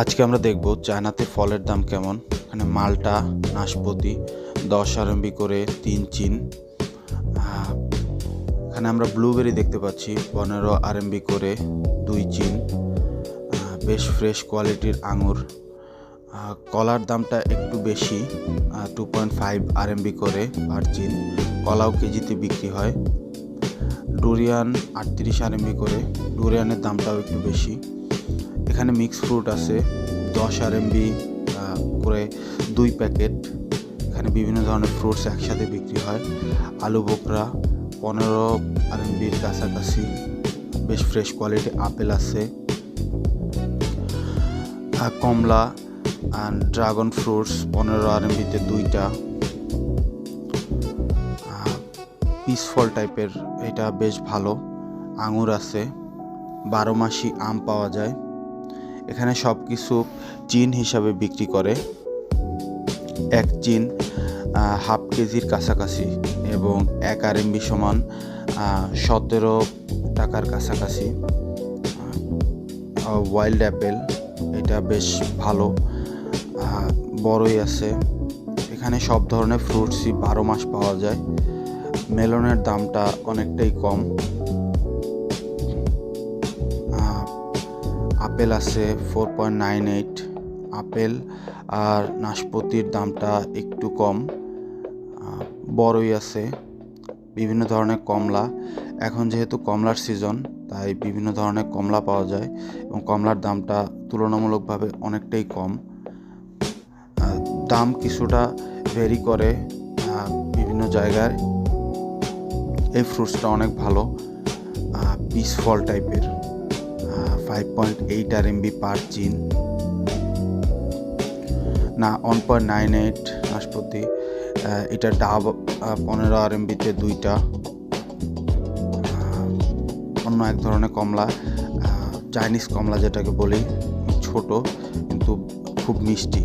আজকে আমরা দেখব চায়নাতে ফলের দাম কেমন। এখানে মালটা, নাশপাতি, দশ আরএমবি করে তিন চিন। এখানে আমরা ব্লুবেরি দেখতে পাচ্ছি, পনেরো আরএমবি করে দুই চিন। বেশ ফ্রেশ কোয়ালিটির আঙুর। কলার দামটা একটু বেশি টু পয়েন্ট ফাইভ আরএমবি করে পার চিন। কলাও কেজিতে বিক্রি হয়। ডুরিয়ান আটত্রিশ আরএমবি করে। ডুরিয়ানের দামটাও একটু বেশি। এখানে মিক্স ফ্রুট আছে, দশ আর এমবি করে দুই প্যাকেট এখানে বিভিন্ন ধরনের ফ্রুটস একসাথে বিক্রি হয়। আলু বোকরা, পনেরো আর এমবির কাছাকাছি, বেশ ফ্রেশ কোয়ালিটি আপেল আছে। কমলা অ্যান্ড ড্রাগন ফ্রুটস পনেরো আর এমবিতে দুইটা। পিস ফল টাইপের এটা বেশ ভালো। আঙুর আছে। বারো মাসি আম পাওয়া যায়। এখানে সব কিছু চিন হিসাবে বিক্রি করে। এক চিন হাফ কেজির কাছাকাছি এবং এক আর এমবি সমান সতেরো টাকার কাছাকাছি। ওয়াইল্ড অ্যাপেল এটা বেশ ভালো। বড়ই আছে। এখানে সব ধরনের ফ্রুটসই বারো মাস পাওয়া যায়। মেলনের দামটা অনেকটাই কম। আপেল আছে four point nine eight apple, আর নাশপাতির দামটা একটু কম। বড়ই আছে, বিভিন্ন ধরনের কমলা। এখন যেহেতু কমলার সিজন তাই বিভিন্ন ধরনের কমলা পাওয়া যায় এবং কমলার দামটা তুলনামূলকভাবে অনেকটাই কম। দাম কিছুটা ভেরি করে বিভিন্ন জায়গায়। এই ফ্রুটসটা অনেক ভালো পিস ফল টাইপের ফাইভ পয়েন্ট এইট আর এমবি পার চিন না ওয়ান পয়েন্ট নাইন এইট নাশপাতি এটা ডাব পনেরো আর এমবিতে দুইটা। অন্য এক ধরনের কমলা চাইনিজ কমলা যেটাকে বলি, ছোট কিন্তু খুব মিষ্টি।